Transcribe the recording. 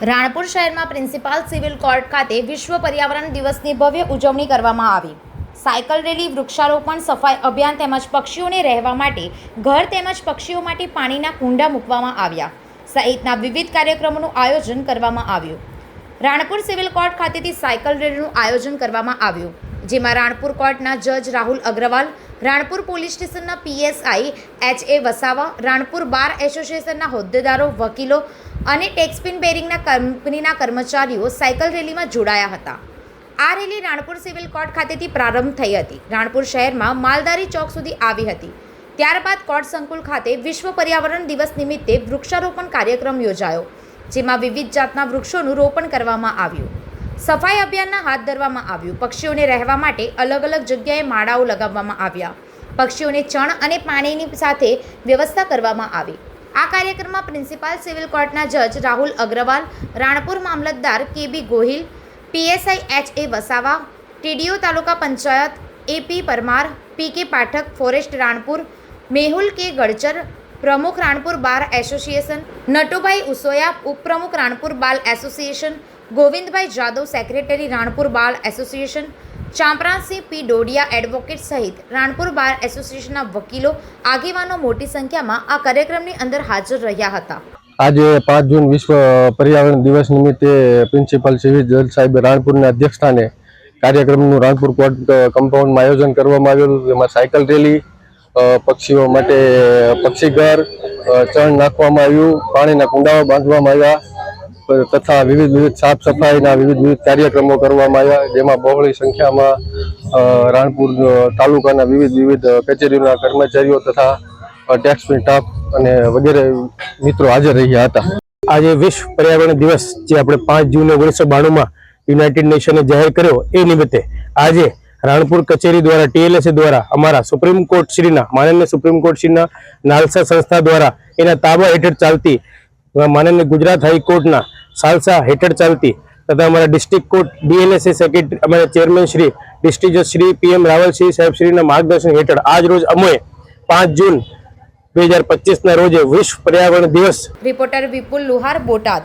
રાણપુર શહેરમાં principal civil court ખાતે વિશ્વ પર્યાવરણ દિવસની ભવ્ય ઉજવણી કરવામાં આવી. સાયકલ રેલી, વૃક્ષારોપણ, સફાઈ અભિયાન તેમજ પક્ષીઓને રહેવા માટે, ઘર તેમજ પક્ષીઓ માટે પાણીના કુંડા મૂકવામાં આવ્યા. સહિતના વિવિધ કાર્યક્રમોનું આયોજન કરવામાં આવ્યું. રાણપુર સિવિલ કોર્ટ ખાતેથી સાયકલ રેલીનું આયોજન કરવામાં આવ્યું. જેમાં રાણપુર કોર્ટના જજ રાહુલ અગ્રવાલ, રાણપુર પોલીસ સ્ટેશનના PSI H A Vasava, Ranpur bar એસોસિએશનના હોદ્દેદારો, વકીલો અને ટેક્સપિન બેરિંગના કંપનીના કર્મચારીઓ સાયકલ રેલીમાં જોડાયા હતા. આ રેલી રાણપુર સિવિલ કોર્ટ ખાતેથી પ્રારંભ થઈ હતી. રાણપુર શહેરમાં માલદારી ચોક સુધી આવી હતી. ત્યારબાદ કોર્ટ સંકુલ ખાતે વિશ્વ પર્યાવરણ દિવસ નિમિત્તે વૃક્ષારોપણ કાર્યક્રમ યોજાયો, જેમાં વિવિધ જાતના વૃક્ષોનું રોપણ કરવામાં આવ્યું. સફાઈ અભિયાનના હાથ ધરવામાં આવ્યું. પક્ષીઓને રહેવા માટે અલગ અલગ જગ્યાએ માળાઓ લગાવવામાં આવ્યા. પક્ષીઓને ચણ અને પાણીની સાથે વ્યવસ્થા કરવામાં આવી. આ કાર્યક્રમમાં પ્રિન્સિપાલ સિવિલ કોર્ટના જજ રાહુલ અગ્રવાલ, રાણપુર મામલતદાર KB Gohil, PSI H A Vasava, TDO taluka panchayat AP Parmar P K Pathak forest Ranpur, Mehul K Gadchar, પ્રમુખ રાણપુર બાર એસોસિએશન, નટુભાઈ ઉસોયા, ઉપપ્રમુખ Ranpur bar association, Govindbhai Jadav secretary Ranpur bar association Champrasinh P Dodiya advocate સહિત Ranpur bar એસોસિએશનના વકીલો આગેવાનો મોટી સંખ્યામાં આ કાર્યક્રમની અંદર હાજર રહ્યા હતા. આજે પાંચ જૂન વિશ્વ પર્યાવરણ દિવસ નિમિત્તે પ્રિન્સિપાલ સિવિલ જજ સાહેબ રાણપુરના અધ્યક્ષસ્થાને કાર્યક્રમનું રાણપુર કોર્ટ કમ્પાઉન્ડમાં આયોજન કરવામાં આવેલું જેમાં સાયકલ રેલી પક્ષીઓ માટે પક્ષીઘર ચણ નાખવામાં આવ્યું, પાણીના કુંડાઓ બાંધવામાં આવ્યા. તથા વિવિધ વિવિધ સાફ સફાઈના વિવિધ વિવિધ કાર્યક્રમો કરવામાં આવ્યા, જેમાં બહોળી સંખ્યામાં રાણપુર તાલુકાના વિવિધ વિવિધ કચેરીઓના કર્મચારીઓ તથા ટેક્સ સ્ટાફ અને વગેરે મિત્રો હાજર રહ્યા હતા. આજે વિશ્વ પર્યાવરણ દિવસ જે આપણે પાંચ જૂન ઓગણીસો બાણુંમાં યુનાઇટેડ નેશને જાહેર કર્યો, એ નિમિત્તે આજે રાણપુર કચેરી દ્વારા, ટીએલએસએ દ્વારા, અમારા સુપ્રીમ કોર્ટ શ્રીના, માનનીય સુપ્રીમ કોર્ટ શ્રીના નાલસા સંસ્થા દ્વારા એના તાબા હેઠળ ચાલતી માનનીય ગુજરાત હાઈકોર્ટના સાલસા હેઠળ ચાલતી તથા અમારા ડિસ્ટ્રિક્ટ કોર્ટ ડીએનએસએ સેક્રેટરી અમારા ચેરમેન શ્રી ડિસ્ટ્રિક્ટ જજ શ્રી પીએમ રાવલસિંહ સાહેબ શ્રીના માર્ગદર્શન હેઠળ આજ રોજ અમે પાંચ જૂન બે હજાર પચીસના રોજે વિશ્વ પર્યાવરણ દિવસ રિપોર્ટર વિપુલ લુહાર બોટાદ